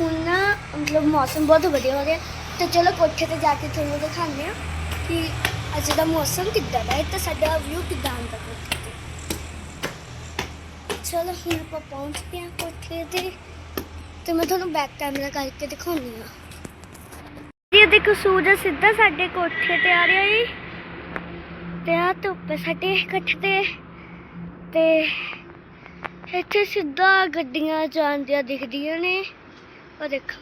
ਹੁਣ ਨਾ ਮਤਲਬ ਮੌਸਮ ਬਹੁਤ ਵਧੀਆ ਹੋ ਰਿਹਾ। ਤੇ ਚਲੋ ਕੋਠੇ ਤੇ ਜਾ ਕੇ ਤੁਹਾਨੂੰ ਦਿਖਾਉਂਦੇ ਆ ਕਿ ਅੱਜ ਦਾ ਮੌਸਮ ਕਿੱਦਾਂ ਦਾ ਹੈ ਤੇ ਸਾਡਾ ਵਿਊ ਕਿੱਦਾਂ ਆਉਂਦਾ ਕੋਠੇ ਤੇ ਚਲੋ ਹੁਣ ਆਪਾਂ ਪਹੁੰਚ ਗਏ ਹਾਂ ਕੋਠੇ ਤੇ ਤੇ ਮੈਂ ਤੁਹਾਨੂੰ ਬੈਕ ਕੈਮਰਾ ਕਰਕੇ ਦਿਖਾਉਂਦੀ ਆ ਇਹ ਦੇਖੋ ਸੂਰਜ ਸਿੱਧਾ ਸਾਡੇ ਕੋਠੇ ਤੇ ਆ ਰਿਹਾ ਈ ਤੇ ਆ ਧੁੱਪ ਸਾਡੇ ਕੋਠੇ ਤੇ। ਤੇ ਇੱਥੇ ਸਿੱਧਾ ਗੱਡੀਆਂ ਜਾਂਦੀਆਂ ਦਿਖਦੀਆਂ ਨੇ। ਉਹ ਦੇਖੋ।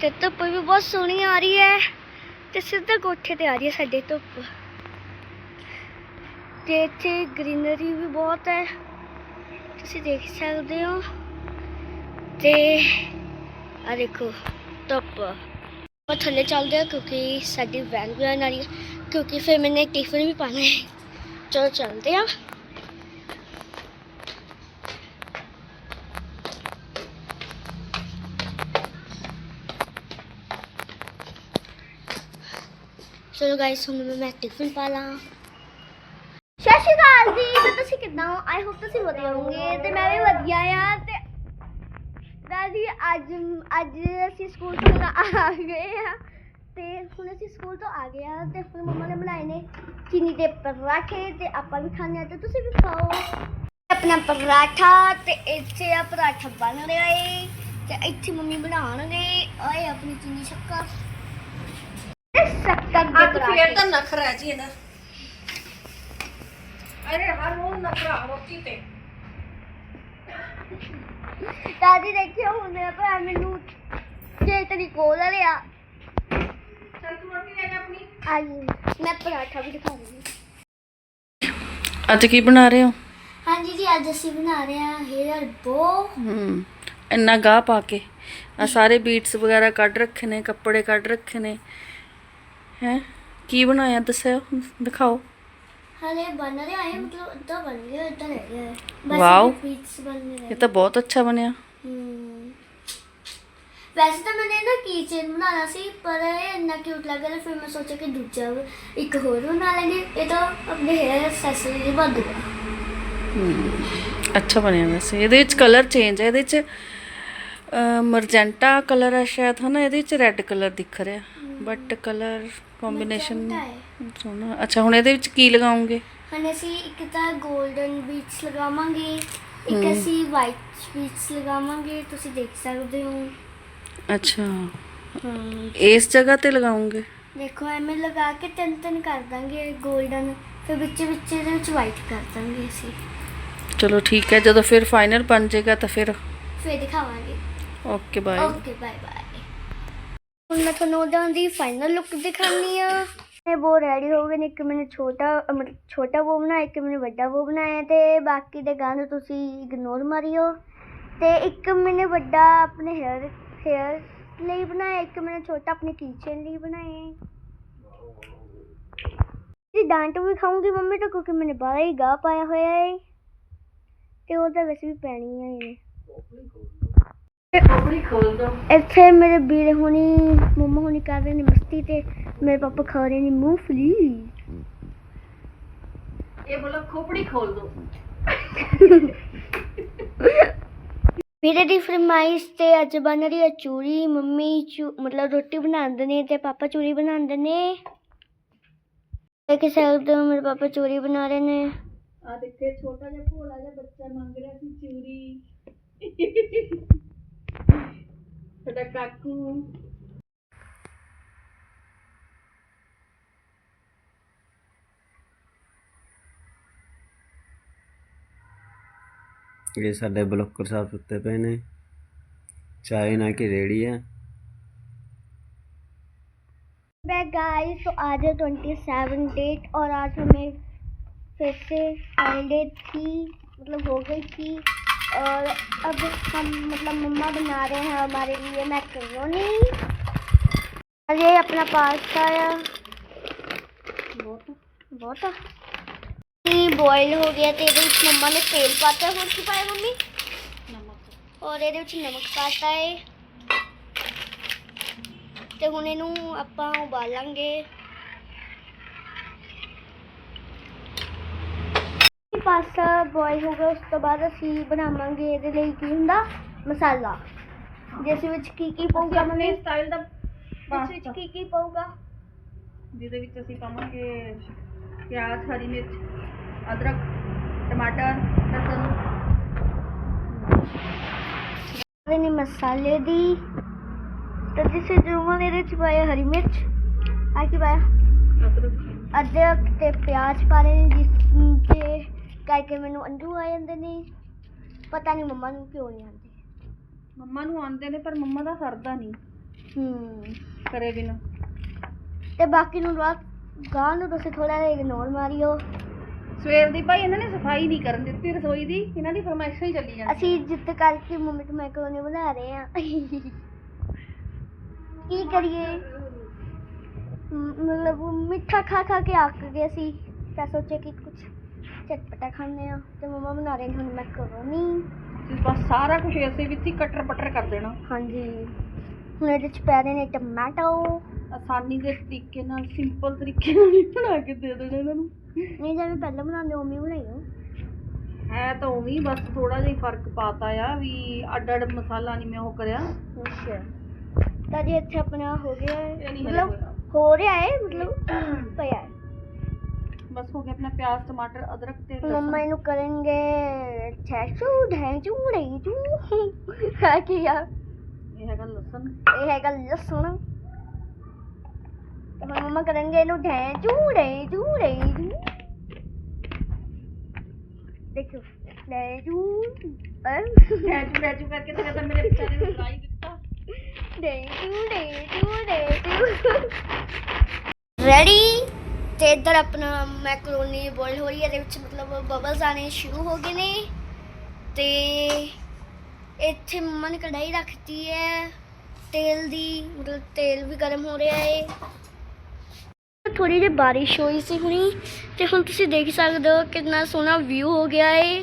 ਤੇ ਧੁੱਪ ਵੀ ਬਹੁਤ ਸੋਹਣੀ ਆ ਰਹੀ ਹੈ ਤੇ ਸਿੱਧਾ ਕੋਠੇ ਤੇ ਆ ਰਹੀ ਹੈ ਸਾਡੇ ਧੁੱਪ। ਤੇ ਇੱਥੇ ਗ੍ਰੀਨਰੀ ਵੀ ਬਹੁਤ ਹੈ। ਤੁਸੀਂ ਦੇਖ ਸਕਦੇ ਹੋ। ਤੇ ਆ ਦੇਖੋ ਧੁੱਪ। ਆਪਾਂ ਥੱਲੇ ਚੱਲਦੇ ਆ ਕਿਉਂਕਿ ਸਾਡੀ ਵੈਨ ਵੀ ਆਉਣ ਵਾਲੀ ਹੈ। ਕਿਉਂਕਿ ਫਿਰ ਮੈਨੇ ਟਿਫਨ ਵੀ ਪਾਣਾ ਹੈ। ਚਲੋ ਚੱਲਦੇ ਆ ਚਲੋ ਗਾਇਸ ਹੁਣ ਮੈਂ ਟਿਫਨ ਪਾ ਲਾਂ। ਸਤਿ ਸ਼੍ਰੀ ਅਕਾਲ ਜੀ, ਤੇ ਤੁਸੀਂ ਕਿੱਦਾਂ ਹੋ? ਆਈ ਹੋਪ ਤੁਸੀਂ ਵਧੀਆ ਹੋਵੋਗੇ। ਤੇ ਮੈਂ ਵੀ ਵਧੀਆ ਆ, ਤੇ ਦਾਦੀ, ਅੱਜ ਅੱਜ ਅਸੀਂ ਸਕੂਲ ਤੋਂ ਆ ਗਏ ਆ। ਤੇ ਹੁਣ ਅਸੀਂ ਸਕੂਲ ਤੋਂ ਆ ਗਏ ਆ, ਤੇ ਹੁਣ ਮੰਮਾ ਨੇ ਬਣਾਏ ਨੇ ਚੀਨੀ ਦੇ ਪਰਾਠੇ, ਤੇ ਆਪਾਂ ਵੀ ਖਾਣੇ ਆ, ਤੇ ਤੁਸੀਂ ਵੀ ਖਾਓ। ਆਪਣਾ ਪਰਾਠਾ, ਤੇ ਇੱਥੇ ਆ ਪਰਾਠਾ ਬਣ ਰਿਹਾ ਏ, ਤੇ ਇੱਥੇ ਮੰਮੀ ਬਣਾਉਣਗੇ ਓਏ ਆਪਣੀ ਚੀਨੀ ਸ਼ੱਕਰ। ਦੇ ਅੱਜ ਫੇਰ ਤਾਂ ਨਖਰਾ ਜੀ ਇਹਦਾ। ਅਰੇ ਹਰ ਰੋਜ਼ ਨਖਰਾ ਰੋਟੀ ਤੇ। ਦਾਦੀ ਦੇਖਿਓ ਹੁਣ ਮੇਰਾ ਭਰਾ ਮੈਨੂੰ ਚੇਤਨੀ ਕੋਲ ਲਿਆ ਚੱਲ ਤੂੰ ਰੋਟੀ ਲੈ ਜਾ ਆਪਣੀ ਅੱਜ ਮੈਂ ਪਰਾਠਾ ਵੀ ਦਿਖਾ ਦੂੰਗੀ ਅੱਜ ਕੀ ਬਣਾ ਰਹੇ ਹੋ? ਹਾਂਜੀ ਜੀ ਅੱਜ ਅਸੀਂ ਬਣਾ ਰਹੇ ਹਾਂ ਹੇਅਰ ਬੋ। ਹੂੰ ਇੰਨਾ ਗਾਹ ਪਾ ਕੇ। ਆ ਸਾਰੇ ਬੀਟਸ ਵਗੈਰਾ ਕੱਢ ਰੱਖੇ ਨੇ ਕੱਪੜੇ ਕੱਢ ਰੱਖੇ ਨੇ। ਹੈ? ਕੀ ਬਣਾਇਆ ਦੱਸਿਓ ਦਿਖਾਓ। ਹਲੇ ਬਣ ਰਿਹਾ ਹੈ ਮਤਲਬ ਅੱਧਾ ਬਣ ਗਿਆ ਅੱਧਾ ਰਹਿ ਗਿਆ ਹੈ ਬਸ ਵਾਓ। ਪੀਸ ਬਣ ਰਹੇ ਇਹ ਤਾਂ ਬਹੁਤ ਅੱਛਾ ਬਣਿਆ। ਹਮ। ਵੈਸੇ ਤਾਂ ਮੈंने ਨਾ ਕੀਚੇਨ ਬਣਾਉਣਾ ਸੀ ਪਰ ਇਹ ਇੰਨਾ ਕਿਊਟ ਲੱਗ ਰਿਹਾ ਫਿਰ ਮੈਂ ਸੋਚਿਆ ਕਿ ਦੂਜਾ ਵੀ ਇੱਕ ਹੋਰ ਬਣਾ ਲਾਂਗੇ ਇਹ ਤਾਂ ਆਪਣੇ ਹੇਅਰ ਐਕਸੈਸਰੀ ਬਣ ਦੂਗਾ ਅੱਛਾ ਬਣਿਆ ਵੈਸੇ। ਇਹਦੇ ਵਿੱਚ ਕਲਰ ਚੇਂਜ ਹੈ ਇਹਦੇ ਵਿੱਚ ਮਰਜੈਂਟਾ ਕਲਰ ਹੈ ਸ਼ਾਇਦ ਹਨਾ? ਇਹਦੇ ਵਿੱਚ ਰੈੱਡ ਕਲਰ ਦਿਖ ਰਿਹਾ। ਬਟ ਕਲਰ ਕੰਬੀਨੇਸ਼ਨ ਸੋਹਣਾ ਅੱਛਾ ਹੁਣ ਇਹਦੇ ਵਿੱਚ ਕੀ ਲਗਾਉਂਗੇ ਹੁਣ ਅਸੀਂ ਇੱਕ ਤਾਂ 골ਡਨ ਬੀਟਸ ਲਗਾਵਾਂਗੇ ਇੱਕ ਅਸੀਂ ਵਾਈਟ ਬੀਟਸ ਲਗਾਵਾਂਗੇ ਤੁਸੀਂ ਦੇਖ ਸਕਦੇ ਹੋ ਅੱਛਾ ਇਸ ਜਗ੍ਹਾ ਤੇ ਲਗਾਉਂਗੇ ਦੇਖੋ ਐਵੇਂ ਲਗਾ ਕੇ ਤਿੰਨ ਤਿੰਨ ਕਰ ਦਾਂਗੇ 골ਡਨ ਫਿਰ ਵਿੱਚ ਵਿੱਚ ਇਹਦੇ ਵਿੱਚ ਵਾਈਟ ਕਰ ਦਾਂਗੇ ਅਸੀਂ ਚਲੋ ਠੀਕ ਹੈ ਜਦੋਂ ਫਿਰ ਫਾਈਨਲ ਬਣ ਜਾਏਗਾ ਤਾਂ ਫਿਰ ਫਿਰ ਦਿਖਾਵਾਂਗੇ okay bye okay bye bye ਹੁਣ ਮੈਂ ਤੁਹਾਨੂੰ ਉਹਦਾ ਦੀ ਫਾਈਨਲ ਲੁੱਕ ਦਿਖਾਣੀ ਆ ਇਹ ਬੋ ਰੈਡੀ ਹੋ ਗਏ ਨੇ। ਇੱਕ ਮੈਨੇ ਛੋਟਾ ਛੋਟਾ ਬੋ ਬਣਾਇਆ, ਇੱਕ ਮੈਨੇ ਵੱਡਾ ਬੋ ਬਣਾਇਆ ਤੇ ਬਾਕੀ ਦੇ ਗਾਣੇ ਤੁਸੀਂ ਇਗਨੋਰ ਮਾਰਿਓ। ਤੇ ਇੱਕ ਮੈਨੇ ਵੱਡਾ ਆਪਣੇ ਹੇਅਰ ਹੇਅਰ ਲਈ ਬਣਾਇਆ, ਇੱਕ ਮੈਨੇ ਛੋਟਾ ਆਪਣੇ ਕਿਚਨ ਲਈ ਬਣਾਇਆ। ਜੀ ਡਾਂਟ ਵੀ ਖਾਉਂਗੀ ਮੰਮੀ ਤੋਂ, ਕਿਉਂਕਿ ਮੈਨੇ ਬਾਹਰ ਹੀ ਗਾ ਪਾਇਆ ਹੋਇਆ ਹੈ ਤੇ ਉਹ ਤਾਂ ਵੈਸੇ ਵੀ ਪੈਣੀ ਹੈ ਆਪਣੀ ਖੋਲ ਦੋ। ਇੱਥੇ ਮੇਰੇ ਵੀਰੇ ਹੁਣੀ ਮੰਮਾ ਹੁਣੀ ਕਰ ਰਹੇ ਨੇ ਮਸਤੀ ਤੇ ਮੇਰੇ ਪਾਪਾ ਖਾ ਰਹੇ ਨੇ ਮੂੰਗਫਲੀ ਇਹ ਬੋਲੋ ਖੋਪੜੀ ਖੋਲ ਦੋ। ਵੀਰੇ ਦੀ ਫਰਮਾਇਸ਼ ਤੇ ਅੱਜ ਬਣ ਰਹੀ ਹੈ ਚੂਰੀ। ਮੰਮੀ ਚੂ ਮਤਲਬ ਰੋਟੀ ਬਣਾਉਂਦੇ ਨੇ ਤੇ ਪਾਪਾ ਚੂਰੀ ਬਣਾਉਂਦੇ ਨੇ। ਦੇਖ ਸਕਦੇ ਹੋ ਮੇਰੇ ਪਾਪਾ ਚੂਰੀ ਬਣਾ ਰਹੇ ਨੇ। ਆ ਦੇਖੇ ਛੋਟਾ ਜਿਹਾ ਭੋਲਾ ਜਿਹਾ ਬੱਚਾ ਮੰਗ ਰਿਹਾ ਸੀ ਚੂਰੀ। Pada kaku. ये साडे ब्लॉक साफ़ सुते पे ने। चाय ना की रेडी है। गाइस तो आज है ट्वेंटी सेवन डेट और आज हमें फिर से हॉलीडे थी मतलब हो गई थी। और अब हम मतलब मम्मा बना रहे हैं हमारे लिए मैकरोनी और ये अपना पास्ता है बहुत बहुत ਬੋਇਲ ਹੋ ਗਿਆ ਤੇ ਇਹਦੇ ਵਿੱਚ ਮੰਮਾ ਨੇ ਤੇਲ ਪਾਤਾ ਹੋਰ ਕੀ ਪਾਇਆ ਮੰਮੀ ਨਮਕ ਔਰ ਇਹਦੇ ਵਿੱਚ ਨਮਕ ਪਾਤਾ ਹੈ ਤੇ ਹੁਣ ਇਹਨੂੰ ਆਪਾਂ ਉਬਾਲਾਂਗੇ ਪਾਸਤਾ ਬੋਇਲ ਹੋ ਗਿਆ ਉਸ ਤੋਂ ਬਾਅਦ ਅਸੀਂ ਬਣਾਵਾਂਗੇ ਇਹਦੇ ਲਈ ਕੀ ਹੁੰਦਾ ਮਸਾਲਾ। ਜਿਸ ਵਿੱਚ ਕੀ ਕੀ ਪਊਗਾ ਆਪਣੇ ਸਟਾਈਲ ਦਾ ਇਸ ਵਿੱਚ ਕੀ ਕੀ ਪਊਗਾ? ਜਿਹਦੇ ਵਿੱਚ ਅਸੀਂ ਪਾਵਾਂਗੇ ਪਿਆਜ਼ ਹਰੀ ਮਿਰਚ ਅਦਰਕ ਟਮਾਟਰ ਲਸਣ। ਇਹਦੇ ਨੇ ਮਸਾਲੇ ਦੀ ਤਾਂ ਜਿਸ ਜੋ ਮੈਂ ਇਹਦੇ ਚ ਪਾਇਆ ਹਰੀ ਮਿਰਚ। ਆ ਕੀ ਪਾਇਆ? ਅਦਰਕ। ਅਦਰਕ ਤੇ ਪਿਆਜ਼ ਪਾ ਰਹੇ ਨੇ ਜਿਸ ਤੇ ਕਰਕੇ ਮੈਨੂੰ ਅੰਦੂ ਆ ਜਾਂਦੇ ਨੇ। ਪਤਾ ਨਹੀਂ ਮੰਮਾ ਨੂੰ ਕਿਉਂ ਨਹੀਂ ਆਉਂਦੇ। ਮੰਮਾ ਨੂੰ ਆਉਂਦੇ ਨੇ ਪਰ ਮੰਮਾ ਦਾ ਸਰਦਾ ਨਹੀਂ ਹੂੰ। ਕਰੇ ਬਿਨਾ। ਤੇ ਬਾਕੀ ਨੂੰ ਰਾਤ ਗਾਂ ਨੂੰ ਤੁਸੀਂ ਥੋੜਾ ਜਿਹਾ ਇਗਨੋਰ ਮਾਰਿਓ। ਸਵੇਰ ਦੀ ਭਾਈ ਇਹਨਾਂ ਨੇ ਸਫ਼ਾਈ ਨਹੀਂ ਕਰਨ ਦਿੱਤੀ ਰਸੋਈ ਦੀ। ਇਹਨਾਂ ਦੀ ਫਰਮਾਇਸ਼ਾਂ ਹੀ ਚੱਲੀ ਜਾਂਦੀ ਅਸੀਂ ਜਿੱਤ ਕਰਕੇ ਮੰਮੀ ਤੋਂ ਮੈਕਰੋਨੀ ਬਣਾ ਰਹੇ ਆ ਕੀ ਕਰੀਏ? ਮ- ਮਤਲਬ ਮਿੱਠਾ ਖਾ ਖਾ ਕੇ ਅੱਕ ਗਏ ਸੀ। ਤਾਂ ਸੋਚਿਆ ਕਿ ਕੁਝ ਚਟਪਟਾ ਖਾਣੇ ਆ ਤੇ ਮੰਮਾ ਬਣਾ ਰਹੇ ਨੇ ਹੁਣ ਮੈਕਰੋਨੀ ਤੁਸੀਂ ਬਸ ਸਾਰਾ ਕੁਝ ਇਸੇ ਵਿੱਚ ਹੀ ਕਟਰ ਪਟਰ ਕਰ ਦੇਣਾ। ਹਾਂਜੀ। ਹੁਣ ਇਹਦੇ ਚ ਪੈ ਰਹੇ ਨੇ ਟਮਾਟੋ। ਆਸਾਨੀ ਦੇ ਤਰੀਕੇ ਨਾਲ ਸਿੰਪਲ ਤਰੀਕੇ ਨਾਲ ਹੀ ਬਣਾ ਕੇ ਦੇ ਦੇਣਾ ਇਹਨਾਂ ਨੂੰ। ਨਹੀਂ ਜਿਵੇਂ ਪਹਿਲਾਂ ਬਣਾਉਂਦੇ ਉਵੇਂ ਬਣਾਈਓ। ਹੈ ਤਾਂ ਉਵੇਂ ਹੀ ਬਸ ਥੋੜਾ ਜਿਹਾ ਫ਼ਰਕ ਪਾਤਾ ਆ ਵੀ ਅੱਡ ਅੱਡ ਮਸਾਲਾ ਨਹੀਂ ਮੈਂ ਉਹ ਕਰਿਆ। ਅੱਛਾ। ਤਾਂ ਜੀ ਇੱਥੇ ਆਪਣਾ ਹੋ ਗਿਆ ਹੈ। ਇਹ ਨਹੀਂ ਹਲੇ ਮਤਲਬ। ਹੋ ਰਿਹਾ ਹੈ ਮਤਲਬ ਪਿਆ ਹੈ। ਬਸ ਹੋ ਗਿਆ ਆਪਣਾ ਪਿਆਜ਼ ਟਮਾਟਰ ਅਦਰਕ ਤੇ ਮੰਮਾ ਲਸਣ ਇਹਨੂੰ ਕਰਨਗੇ ਛੈਚੂ ਢੈਚੂ ਢੈਚੂ ਹੈ ਕੀ ਯਾਰ ਇਹ ਹੈਗਾ ਲਸਣ ਇਹ ਹੈਗਾ ਲਸਣ ਤੇ ਹੁਣ ਮੰਮਾ ਕਰਨਗੇ ਇਹਨੂੰ ਢੈਚੂ ਢੈਚੂ ਢੈਚੂ ਦੇਖੋ ਢੈਚੂ ਟੈਚੂ ਟੈਚੂ ਕਰਕੇ ਤੇ ਤਾਂ ਮੇਰੇ ਵਿਚਾਰੇ ਨੂੰ ਲਾਈ ਦਿੱਤਾ ਢੈਚੂ ਢੈਚੂ ਢੈਚੂ ਰੈਡੀ ਤੇ ਇੱਧਰ ਆਪਣਾ ਮੈਕਰੋਨੀ ਬੋਇਲ ਹੋ ਰਹੀ ਹੈ, ਇਹਦੇ ਵਿੱਚ ਮਤਲਬ ਬਬਲਸ ਆਣੇ ਸ਼ੁਰੂ ਹੋ ਗਏ ਨੇ। ਤੇ ਇੱਥੇ ਮੰਮਾ ਨੇ ਕੜਾਈ ਰੱਖਤੀ ਹੈ। ਤੇਲ ਦੀ, ਮਤਲਬ ਤੇਲ ਵੀ ਗਰਮ ਹੋ ਰਿਹਾ ਹੈ। ਥੋੜੀ ਜਿਹੀ ਬਾਰਿਸ਼ ਹੋਈ ਸੀ ਹੁਣੀ, ਤੇ ਹੁਣ ਤੁਸੀਂ ਦੇਖ ਸਕਦੇ ਹੋ ਕਿੰਨਾ ਸੋਹਣਾ ਵਿਊ ਹੋ ਗਿਆ ਹੈ।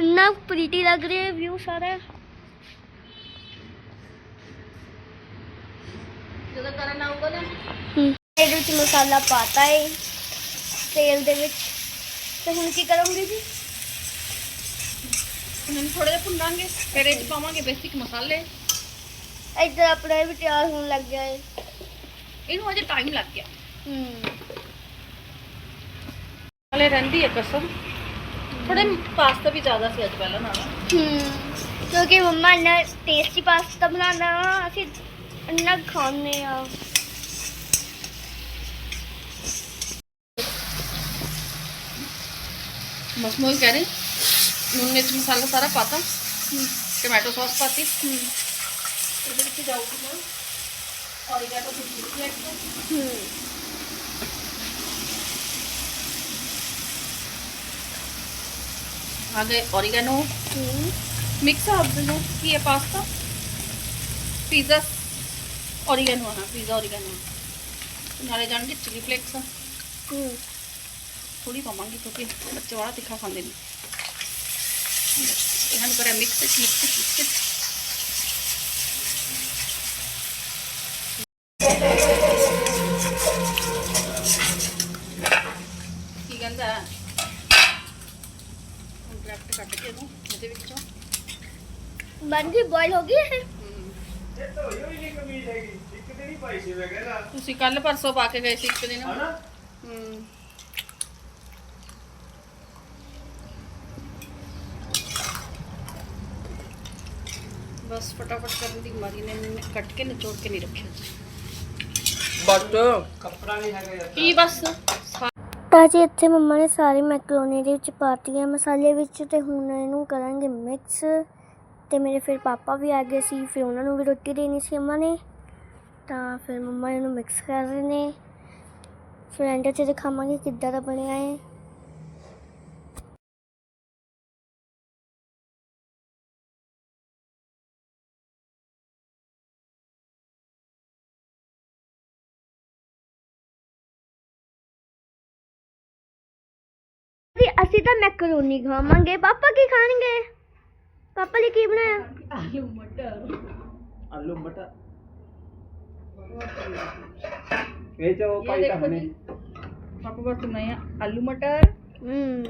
ਇੰਨਾ ਪ੍ਰੀਟੀ ਲੱਗ ਰਿਹਾ ਹੈ ਵਿਊ ਸਾਰਾ। ਜਦੋਂ ਕਰਨ ਆਊਗਾ ਨਾ ਹਮ, ਇਹਦੇ ਵਿੱਚ ਮਸਾਲਾ ਪਾਤਾ ਹੈ ਤੇਲ ਦੇ ਵਿੱਚ। ਤੇ ਹੁਣ ਕੀ ਕਰੋਗੇ ਜੀ? ਇਹਨਾਂ ਨੂੰ ਥੋੜਾ ਜਿਹਾ ਭੁੰਨਾਂਗੇ ਫਿਰ ਇਹ 'ਚ ਪਾਵਾਂਗੇ ਬੇਸਿਕ ਮਸਾਲੇ। ਇੱਧਰ ਆਪਣਾ ਇਹ ਵੀ ਤਿਆਰ ਹੋਣ ਲੱਗ ਗਿਆ ਹੈ ਇਹਨੂੰ ਅਜੇ ਟਾਈਮ ਲੱਗ ਗਿਆ। ਹਮ ਹਲੇ ਰਹਿੰਦੀ ਹੈ ਕਸਮ। ਥੋੜੇ ਪਾਸਤਾ ਵੀ ਜ਼ਿਆਦਾ ਸੀ ਅੱਜ ਪਹਿਲਾਂ ਨਾਲ। ਹਮ ਕਿਉਂਕਿ ਮੰਮਾ ਇੰਨਾ ਟੇਸਟੀ ਪਾਸਤਾ ਬਣਾਉਂਦਾ ਵਾ, ਅਸੀਂ ਇੰਨਾ ਖਾਂਦੇ ਆ। ਬਸ ਮੈਂ ਉਹੀ ਕਹਿ ਰਹੀ ਨੂਨ ਮਿਰਚ ਮਸਾਲਾ ਸਾਰਾ ਪਾਤਾ ਟੋਮੈਟੋ ਸੌਸ ਪਾਤੀ ਇਹਦੇ ਵਿੱਚ ਜਾਊਗੀ ਨਾ ਔਰੀਗੈਨੋ ਦੀ ਚੀਜ਼ ਇੱਕ ਹਮ ਆ ਗਏ ਔਰੀਗੈਨੋ ਹਮ ਮਿਕਸ ਹਰਬਸ ਨੂੰ ਕੀ ਹੈ ਪਾਸਤਾ ਪੀਜ਼ਾ ਔਰੀਗੈਨੋ ਹਾਂ ਪੀਜ਼ਾ ਔਰੀਗੈਨੋ ਨਾਲੇ ਜਾਣਗੇ ਚਿਲੀ ਫਲੇਕਸ ਹਮ ਥੋੜੀ ਪਾਵਾਂਗੀ ਕਿਉਂਕਿ ਬੱਚੇ ਵਾਲਾ ਤਿੱਖਾ ਖਾਂਦੇ ਨੇ। ਇਹਨਾਂ ਨੂੰ ਕਰਿਆ ਮਿਕਸ ਮਿਕਸ ਮਿਕਸ ਕੀ ਕਹਿੰਦਾ? ਕੰਟਰੈਕਟ ਕੱਟ ਕੇ ਇਹਨੂੰ ਇਹਦੇ ਵਿੱਚੋਂ। ਬਣ ਗਈ ਬੋਇਲ ਹੋ ਗਈ ਹੈ। ਤੁਸੀਂ ਕੱਲ ਪਰਸੋਂ ਪਾ ਕੇ ਗਏ ਸੀ ਇੱਕ ਦਿਨ। ਹਨਾ? ਹੂੰ। ਬਸ ਫਟਾਫਟ ਕਰਨ ਦੀ ਮਾਰੀ ਨੇ ਇਹਨੇ ਕੱਟ ਕੇ ਨਿਚੋੜ ਕੇ ਨਹੀਂ ਰੱਖਿਆ। ਕੱਪੜਾ ਨਹੀਂ ਹੈਗਾ ਕੀ ਬਸ? ਤਾਂ ਜੀ ਇੱਥੇ ਮੰਮਾ ਨੇ ਸਾਰੀ ਮੈਕਰੋਨੀ ਦੇ ਵਿੱਚ ਪਾਤੀ ਹੈ ਮਸਾਲੇ ਵਿੱਚ ਤੇ ਹੁਣ ਇਹਨੂੰ ਕਰਾਂਗੇ ਮਿਕਸ ਤੇ ਮੇਰੇ ਫਿਰ ਪਾਪਾ ਵੀ ਆ ਗਏ ਸੀ ਫਿਰ ਉਹਨਾਂ ਨੂੰ ਵੀ ਰੋਟੀ ਦੇਣੀ ਸੀ ਅੰਮਾ ਨੇ। ਤਾਂ ਫਿਰ ਮੰਮਾ ਇਹਨੂੰ ਮਿਕਸ ਕਰ ਰਹੇ ਨੇ। ਫਿਰ ਐਂਡ 'ਚ ਦਿਖਾਵਾਂਗੇ ਕਿੱਦਾਂ ਦਾ ਬਣਿਆ ਹੈ ਅਸੀਂ ਅਸੀਂ ਤਾਂ ਮੈਕਰੋਨੀ ਖਾਵਾਂਗੇ। ਪਾਪਾ ਕੀ ਖਾਣਗੇ? ਪਾਪਾ ਲਈ ਕੀ ਬਣਾਇਆ? ਆਲੂ ਮਟਰ। आलू मटर ये चलो ये पाई देखो हमने जी पापा पास बनाया आलू मटर ਹਮ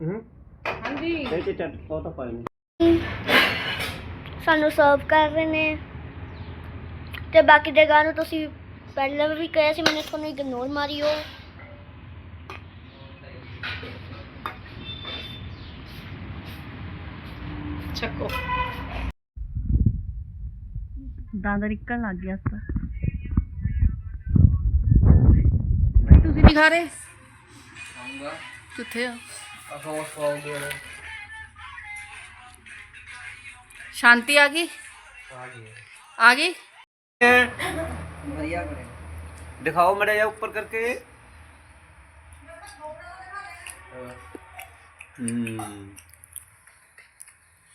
हम्म हाँ जी ये तो चट तो तो पाई नहीं ਸਾਨੂੰ ਸਰਵ ਕਰ ਰਹੇ ਨੇ। ਤੇ ਬਾਕੀ ਜਗ੍ਹਾ ਨੂੰ ਤੁਸੀਂ ਪਹਿਲਾਂ ਵੀ ਕਿਹਾ ਸੀ ਮੈਨੇ ਤੁਹਾਨੂੰ ਇਗਨੋਰ ਮਾਰਿਓ निकल लग गया रहे कितने शांति आ गई आ गई दिखाओ मेरे यहाँ ऊपर करके हम्म